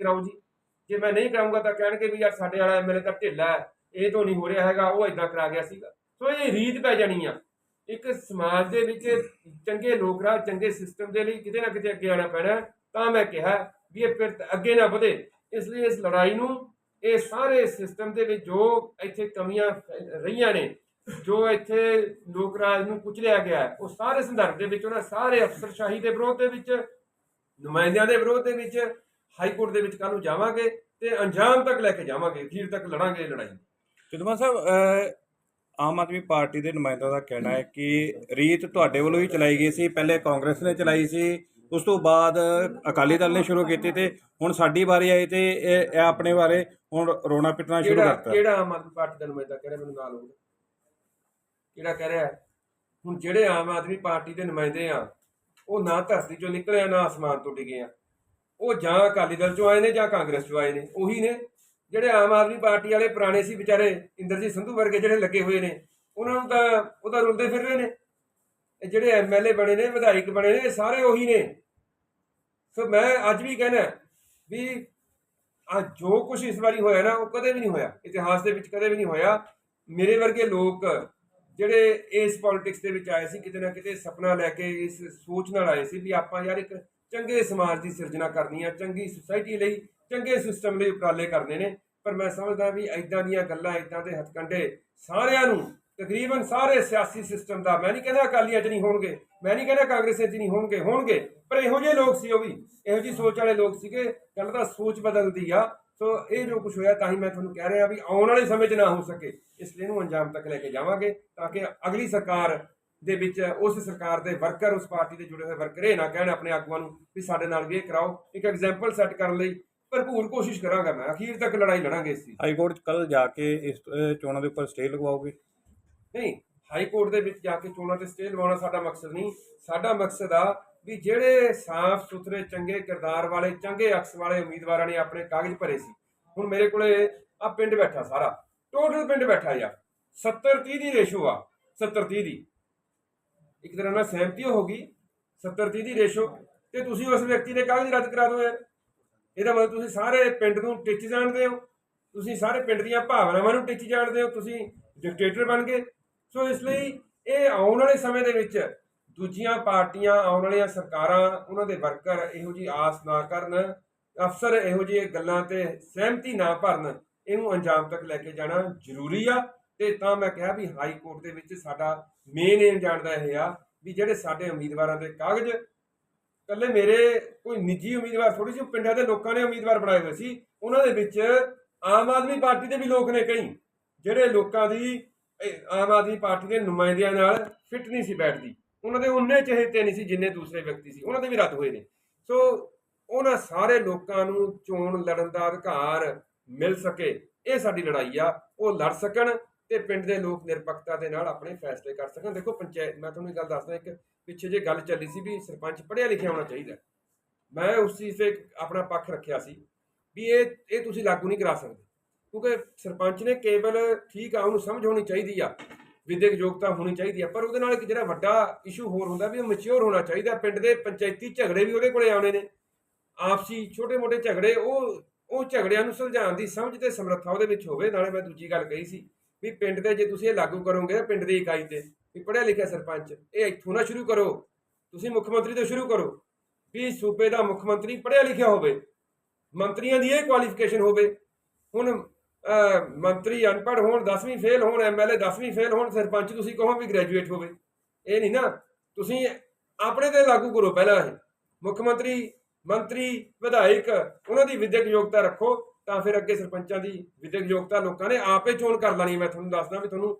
ਕਰਾਓ ਜੀ। ਜੇ ਮੈਂ ਨਹੀਂ ਕਰਾਉਂਗਾ ਤਾਂ ਕਹਿਣਗੇ ਵੀ ਯਾਰ ਸਾਡੇ ਵਾਲਾ ਐਮਐਲਏ ਤਾਂ ਢਿੱਲਾ ਹੈ, ਇਹ ਤੋਂ ਨਹੀਂ ਹੋ ਰਿਹਾ ਹੈਗਾ, ਉਹ ਇਦਾਂ ਕਰਾ ਗਿਆ ਸੀਗਾ। ਸੋ ਇਹ ਰੀਤ ਪੈ ਜਾਣੀ ਆ। ਇੱਕ ਸਮਾਜ ਦੇ ਵਿੱਚ ਚੰਗੇ ਲੋਕ ਰਾਹ ਚੰਗੇ ਸਿਸਟਮ ਦੇ ਲਈ ਕਿਤੇ ਨਾ ਕਿਤੇ ਅੱਗੇ ਆਉਣਾ ਪੈਣਾ ਤਾਂ ਮੈਂ ਕਿਹਾ ਵੀ ਇਹ ਫਿਰ ਅੱਗੇ ਨਾ ਵਧੇ। ਇਸ ਲਈ ਇਸ ਲੜਾਈ ਨੂੰ ਇਹ ਸਾਰੇ ਸਿਸਟਮ ਦੇ ਵਿੱਚ ਜੋ ਇੱਥੇ ਕਮੀਆਂ ਰਹੀਆਂ ਨੇ, ਜੋ ਇੱਥੇ ਲੋਕ ਰਾਜ ਨੂੰ ਕੁਚਲਿਆ ਗਿਆ ਉਹ ਸਾਰੇ ਸੰਦਰਭ ਦੇ ਵਿੱਚ, ਉਹਨਾਂ ਸਾਰੇ ਅਫਸਰਸ਼ਾਹੀ ਦੇ ਵਿਰੋਧ ਦੇ ਵਿੱਚ, ਨੁਮਾਇੰਦਿਆਂ ਦੇ ਵਿਰੋਧ ਦੇ ਵਿੱਚ ਹਾਈ ਕੋਰਟ ਦੇ ਵਿੱਚ ਕੱਲ ਨੂੰ ਜਾਵਾਂਗੇ ਤੇ ਅੰਜਾਮ ਤੱਕ ਲੈ ਕੇ ਜਾਵਾਂਗੇ ਅਖੀਰ ਤੱਕ ਲੜਾਂਗੇ ਲੜਾਈ। ਚਿਦਮਾ ਸਾਹਿਬ ਆਮ ਆਦਮੀ ਪਾਰਟੀ ਦੇ ਨੁਮਾਇੰਦਿਆਂ ਦਾ ਕਹਿਣਾ ਹੈ ਕਿ ਰੀਤ ਤੁਹਾਡੇ ਵੱਲੋਂ ਹੀ ਚਲਾਈ ਗਈ ਸੀ ਪਹਿਲੇ ਕਾਂਗਰਸ ਨੇ ਚਲਾਈ ਸੀ ਉਸ ਤੋਂ ਬਾਅਦ ਅਕਾਲੀ ਦਲ ਨੇ ਸ਼ੁਰੂ ਕੀਤੀ ਤੇ ਹੁਣ ਸਾਡੀ ਵਾਰੀ ਆਈ ਤੇ ਇਹ ਆਪਣੇ ਬਾਰੇ ਹੁਣ ਰੋਣਾ ਪਿੱਟਣਾ ਸ਼ੁਰੂ ਕਰਤਾ। ਕਿਹੜਾ ਆਮ ਆਦਮੀ ਪਾਰਟੀ ਦਾ ਨੁਮਾਇੰਦਾ ਕਹਿ ਰਿਹਾ ਮੈਨੂੰ ਨਾਲ ਹੋਊਗਾ ਕਿਹੜਾ ਕਹਿ ਰਿਹਾ? ਹੈ? ਹੁਣ ਜਿਹੜੇ ਆਮ ਆਦਮੀ ਪਾਰਟੀ ਦੇ ਨੁਮਾਇੰਦੇ ਆ ਉਹ ਨਾ ਧਰਤੀ ਚੋਂ ਨਿਕਲੇ ਆ ਨਾ ਅਸਮਾਨ ਤੋਂ ਡਿੱਗੇ ਆ। ਉਹ ਜਾਂ ਅਕਾਲੀ ਦਲ ਚੋਂ ਆਏ ਨੇ ਜਾਂ ਕਾਂਗਰਸ ਚੋਂ ਆਏ ਨੇ, ਉਹੀ ਨੇ। ਜਿਹੜੇ ਆਮ ਆਦਮੀ ਪਾਰਟੀ ਵਾਲੇ ਪੁਰਾਣੇ ਸੀ ਵਿਚਾਰੇ, ਇੰਦਰਜੀਤ ਸੰਧੂ ਵਰਗੇ ਜਿਹੜੇ ਲੱਗੇ ਹੋਏ ਨੇ, ਉਹਨਾਂ ਨੂੰ ਤਾਂ ਉਹਦਾ ਰੁਲਦੇ ਫਿਰ ਰਹੇ ਨੇ। ਇਹ ਜਿਹੜੇ ਐਮਐਲਏ ਬਣੇ ਨੇ, ਵਿਧਾਇਕ ਬਣੇ ਨੇ, ਇਹ ਸਾਰੇ ਉਹੀ ਨੇ। ਸੋ ਮੈਂ ਅੱਜ ਵੀ ਕਹਿਣਾ ਵੀ ਆ ਜੋ ਕੁਝ ਇਸ ਵਾਰੀ ਹੋਇਆ ਨਾ, ਉਹ ਕਦੇ ਵੀ ਨਹੀਂ ਹੋਇਆ। ਇਤਿਹਾਸ ਦੇ ਵਿੱਚ ਕਦੇ ਵੀ ਨਹੀਂ ਹੋਇਆ। ਮੇਰੇ ਵਰਗੇ ਲੋਕ ਜਿਹੜੇ ਇਸ ਪੋਲਿਟਿਕਸ ਦੇ ਵਿੱਚ ਆਏ ਸੀ, ਕਿਤੇ ਨਾ ਕਿਤੇ ਸੁਪਨਾ ਲੈ ਕੇ ਇਸ ਸੋਚ ਨਾਲ ਆਏ ਸੀ ਵੀ ਆਪਾਂ ਯਾਰ ਇੱਕ ਚੰਗੇ ਸਮਾਜ ਦੀ ਸਿਰਜਣਾ ਕਰਨੀ ਆ, ਚੰਗੀ ਸੁਸਾਇਟੀ ਲਈ, ਚੰਗੇ ਸਿਸਟਮ ਲਈ ਉਪਰਾਲੇ ਕਰਨੇ ਨੇ। ਪਰ ਮੈਂ ਸਮਝਦਾ ਵੀ ਐਦਾਂ ਦੀਆਂ ਗੱਲਾਂ ਐਦਾਂ ਦੇ ਹੱਥਕੰਡੇ ਸਾਰਿਆਂ ਨੂੰ, ਤਕਰੀਬਨ ਸਾਰੇ ਸਿਆਸੀ ਸਿਸਟਮ ਦਾ, ਮੈਂ ਨਹੀਂ ਕਹਿੰਦਾ ਅਕਾਲੀਆਂ 'ਚ ਨਹੀਂ ਹੋਣਗੇ, ਮੈਂ ਨਹੀਂ ਕਹਿੰਦਾ ਕਾਂਗਰਸੀਆਂ 'ਚ ਨਹੀਂ ਹੋਣਗੇ ਹੋਣਗੇ, ਪਰ ਇਹੋ ਜਿਹੇ ਲੋਕ ਸੀ ਉਹ ਵੀ, ਇਹੋ ਜਿਹੀ ਸੋਚ ਵਾਲੇ ਲੋਕ ਸੀਗੇ, ਗੱਲ ਤਾਂ ਸੋਚ ਬਦਲਦੀ ਆ। ਸੋ ਇਹ ਜੋ ਕੁਝ ਹੋਇਆ, ਤਾਂ ਹੀ ਮੈਂ ਤੁਹਾਨੂੰ ਕਹਿ ਰਿਹਾ ਵੀ ਆਉਣ ਵਾਲੇ ਸਮੇਂ 'ਚ ਨਾ ਹੋ ਸਕੇ। ਇਸ ਲਈ ਇਹਨੂੰ ਅੰਜਾਮ ਤੱਕ ਲੈ ਕੇ ਜਾਵਾਂਗੇ, ਤਾਂ ਕਿ ਅਗਲੀ ਸਰਕਾਰ ਦੇ ਵਿੱਚ ਉਸ ਸਰਕਾਰ ਦੇ ਵਰਕਰ ਉਸ ਪਾਰਟੀ ਦੇ ਜੁੜੇ ਹੋਏ ਵਰਕਰ ਇਹ ਨਾ ਕਹਿਣ ਆਪਣੇ ਆਗੂਆਂ ਨੂੰ ਵੀ ਸਾਡੇ ਨਾਲ ਵੀ ਇਹ ਕਰਾਓ। ਇੱਕ ਐਗਜ਼ਾਮਪਲ ਸੈੱਟ ਕਰਨ ਲਈ ਭਰਪੂਰ ਕੋਸ਼ਿਸ਼ ਕਰਾਂਗਾ ਮੈਂ। ਅਖੀਰ ਤੱਕ ਲੜਾਈ ਲੜਾਂਗੇ ਇਸ ਦੀ। ਹਾਈ ਕੋਰਟ ਕੱਲ ਜਾ ਕੇ ਇਸ ਚੋਣਾਂ ਦੇ ਉੱਪਰ ਸਟੇ ਲਗਵਾਓਗੇ? ਨਹੀਂ ਹਾਈ ਕੋਰਟ ਦੇ ਵਿੱਚ ਜਾ ਕੇ ਚੋਣਾਂ ਤੇ ਸਟੇ ਲਵਾਉਣਾ ਸਾਡਾ ਮਕਸਦ ਨਹੀਂ। ਸਾਡਾ ਮਕਸਦ ਆ ਵੀ ਜਿਹੜੇ ਸਾਫ਼ ਸੁਥਰੇ ਚੰਗੇ ਕਿਰਦਾਰ ਵਾਲੇ ਚੰਗੇ ਅਕਸ ਵਾਲੇ ਉਮੀਦਵਾਰਾਂ ਨੇ ਆਪਣੇ ਕਾਗਜ਼ ਭਰੇ ਸੀ। ਹੁਣ ਮੇਰੇ ਕੋਲੇ ਆ ਪਿੰਡ ਬੈਠਾ ਸਾਰਾ। ਟੋਟਲ ਪਿੰਡ ਬੈਠਾ ਯਾਰ 70 30 ਦੀ ਰੇਸ਼ੋ ਆ। 70 30 ਦੀ। ਇੱਕ ਤਰ੍ਹਾਂ ਨਾਲ ਸਹਿਮਤੀ ਹੋ ਗਈ 70 30 ਦੀ ਰੇਸ਼ੋ ਤੇ ਤੁਸੀਂ ਉਸ ਵਿਅਕਤੀ ਦੇ ਕਾਗਜ਼ ਰੱਦ ਕਰਾ ਦਿਓ ਯਾਰ। ਇਹਦਾ ਮਤਲਬ ਤੁਸੀਂ ਸਾਰੇ ਪਿੰਡ ਨੂੰ ਟਿੱਚ ਜਾਣਦੇ ਹੋ, ਤੁਸੀਂ ਸਾਰੇ ਪਿੰਡ ਦੀਆਂ ਭਾਵਨਾਵਾਂ ਨੂੰ ਟਿੱਚ ਜਾਣਦੇ ਹੋ, ਤੁਸੀਂ ਡਿਕਟੇਟਰ ਬਣ ਗਏ। ਸੋ ਇਸ ਲਈ ਇਹ ਆਉਣ ਵਾਲੇ ਸਮੇਂ ਦੇ ਵਿੱਚ ਦੂਜੀਆਂ ਪਾਰਟੀਆਂ, ਆਉਣ ਵਾਲੀਆਂ ਸਰਕਾਰਾਂ, ਉਹਨਾਂ ਦੇ ਵਰਕਰ ਇਹੋ ਜੀ ਆਸ ਨਾ ਕਰਨ, ਅਫਸਰ ਇਹੋ ਜਿਹੀ ਗੱਲਾਂ ਤੇ ਸਹਿਮਤੀ ਨਾ ਭਰਨ, ਇਹਨੂੰ ਅੰਜਾਮ ਤੱਕ ਲੈ ਕੇ ਜਾਣਾ ਜ਼ਰੂਰੀ ਆ। ਤੇ ਤਾਂ ਮੈਂ ਕਿਹਾ ਵੀ ਹਾਈ ਕੋਰਟ ਦੇ ਵਿੱਚ ਸਾਡਾ ਮੇਨ ਏਮ ਜਾਣਦਾ ਇਹ ਆ ਵੀ ਜਿਹੜੇ ਸਾਡੇ ਉਮੀਦਵਾਰਾਂ ਦੇ ਕਾਗਜ਼ ਕੱਲੇ ਮੇਰੇ ਕੋਈ ਨਿੱਜੀ ਉਮੀਦਵਾਰ ਥੋੜੀ ਜਿਹੀ ਪਿੰਡਾਂ ਦੇ ਲੋਕਾਂ ਨੇ ਉਮੀਦਵਾਰ ਬਣਾਏ ਹੋਏ ਸੀ, ਉਹਨਾਂ ਦੇ ਵਿੱਚ ਆਮ ਆਦਮੀ ਪਾਰਟੀ ਦੇ ਵੀ ਲੋਕ ਨੇ ਕਈ, ਜਿਹੜੇ ਲੋਕਾਂ ਦੀ ਆਮ ਆਦਮੀ ਪਾਰਟੀ ਦੇ ਨੁਮਾਇੰਦਿਆਂ ਨਾਲ ਫਿੱਟ ਨਹੀਂ ਸੀ ਬੈਠਦੀ, ਉਹਨਾਂ ਦੇ ਉਨੇ ਚਹੇਤੇ ਨਹੀਂ ਸੀ ਜਿੰਨੇ ਦੂਸਰੇ ਵਿਅਕਤੀ ਸੀ, ਉਹਨਾਂ ਦੇ ਵੀ ਰੱਦ ਹੋਏ ਨੇ। ਸੋ ਉਹਨਾਂ ਸਾਰੇ ਲੋਕਾਂ ਨੂੰ ਚੋਣ ਲੜਨ ਦਾ ਅਧਿਕਾਰ ਮਿਲ ਸਕੇ, ਇਹ ਸਾਡੀ ਲੜਾਈ ਆ, ਉਹ ਲੜ ਸਕਣ ਤੇ ਪਿੰਡ ਦੇ ਲੋਕ ਨਿਰਪੱਖਤਾ ਦੇ ਨਾਲ ਆਪਣੇ ਫੈਸਲੇ ਕਰ ਸਕਣ। ਦੇਖੋ ਪੰਚਾਇਤ ਮੈਂ ਤੁਹਾਨੂੰ ਇੱਕ ਗੱਲ ਦੱਸਦਾ, ਇੱਕ ਪਿੱਛੇ ਜੇ ਗੱਲ ਚੱਲੀ ਸੀ ਵੀ ਸਰਪੰਚ ਪੜ੍ਹਿਆ ਲਿਖਿਆ ਹੋਣਾ ਚਾਹੀਦਾ। ਮੈਂ ਉਸ ਚੀਜ਼ ਤੇ ਆਪਣਾ ਪੱਖ ਰੱਖਿਆ ਸੀ ਵੀ ਇਹ ਇਹ ਤੁਸੀਂ ਲਾਗੂ ਨਹੀਂ ਕਰਾ ਸਕਦੇ। ਕਿਉਂਕਿ ਸਰਪੰਚ ਨੇ ਕੇਵਲ ਠੀਕ ਆ, ਉਹਨੂੰ ਸਮਝ ਹੋਣੀ ਚਾਹੀਦੀ ਆ, ਵਿਦਿਅਕ ਯੋਗਤਾ ਹੋਣੀ ਚਾਹੀਦੀ ਆ, ਪਰ ਉਹਦੇ ਨਾਲ ਇੱਕ ਜਿਹੜਾ ਵੱਡਾ ਇਸ਼ੂ ਹੋਰ ਹੁੰਦਾ ਵੀ ਉਹ ਮੈਚੁਰ ਹੋਣਾ ਚਾਹੀਦਾ। ਪਿੰਡ ਦੇ ਪੰਚਾਇਤੀ ਝਗੜੇ ਵੀ ਉਹਦੇ ਕੋਲੇ ਆਉਣੇ ਨੇ। ਆਪਸੀ ਛੋਟੇ-ਮੋਟੇ ਝਗੜੇ, ਉਹ ਉਹ ਝਗੜਿਆਂ ਨੂੰ ਸੁਲਝਾਉਣ ਦੀ ਸਮਝ ਤੇ ਸਮਰੱਥਾ ਉਹਦੇ ਵਿੱਚ ਹੋਵੇ। ਨਾਲੇ ਮੈਂ ਦੂਜੀ ਗੱਲ ਕਹੀ ਸੀ ਵੀ ਪਿੰਡ ਦੇ ਜੇ ਤੁਸੀਂ ਇਹ ਲਾਗੂ ਕਰੋਗੇ ਪਿੰਡ ਦੀ ਇਕਾਈ ਤੇ, ਵੀ ਪੜ੍ਹਿਆ ਲਿਖਿਆ ਸਰਪੰਚ, ਇਹ ਇੱਥੋਂ ਨਾ ਸ਼ੁਰੂ ਕਰੋ। ਤੁਸੀਂ ਮੁੱਖ ਮੰਤਰੀ ਤੋਂ ਸ਼ੁਰੂ ਕਰੋ। ਵੀ ਸੂਬੇ ਦਾ ਮੁੱਖ ਮੰਤਰੀ ਪੜ੍ਹਿਆ ਲਿਖਿਆ ਹੋਵੇ, ਮੰਤਰੀਆਂ ਦੀ ਇਹ ਕੁਆਲੀਫਿਕੇਸ਼ਨ ਹੋਵੇ। ਹੁਣ ਮੰਤਰੀ ਅਨਪੜ੍ਹ ਹੋਣ 10ਵੀਂ ਫੇਲ ਹੋਣ ਐਮਐਲਏ 10ਵੀਂ ਫੇਲ ਹੋਣ, ਸਰਪੰਚ ਤੁਸੀਂ ਕਹੋ ਵੀ ਗ੍ਰੈਜੂਏਟ ਹੋਵੇ। ਇਹ ਨਹੀਂ ਨਾ, ਤੁਸੀਂ ਆਪਣੇ ਤੇ ਲਾਗੂ ਕਰੋ ਪਹਿਲਾਂ ਇਹ। ਮੁੱਖ ਮੰਤਰੀ ਮੰਤਰੀ, ਵਿਧਾਇਕ, ਉਹਨਾਂ ਦੀ ਵਿਦਿਅਕ ਯੋਗਤਾ ਰੱਖੋ। ਤਾਂ ਫਿਰ ਅੱਗੇ ਸਰਪੰਚਾਂ ਦੀ ਵਿਦਿਅਕ ਯੋਗਤਾ ਲੋਕਾਂ ਨੇ ਆਪੇ ਚੋਣ ਕਰ ਲੈਣੀ ਹੈ। ਮੈਂ ਤੁਹਾਨੂੰ ਦੱਸਦਾ ਵੀ ਤੁਹਾਨੂੰ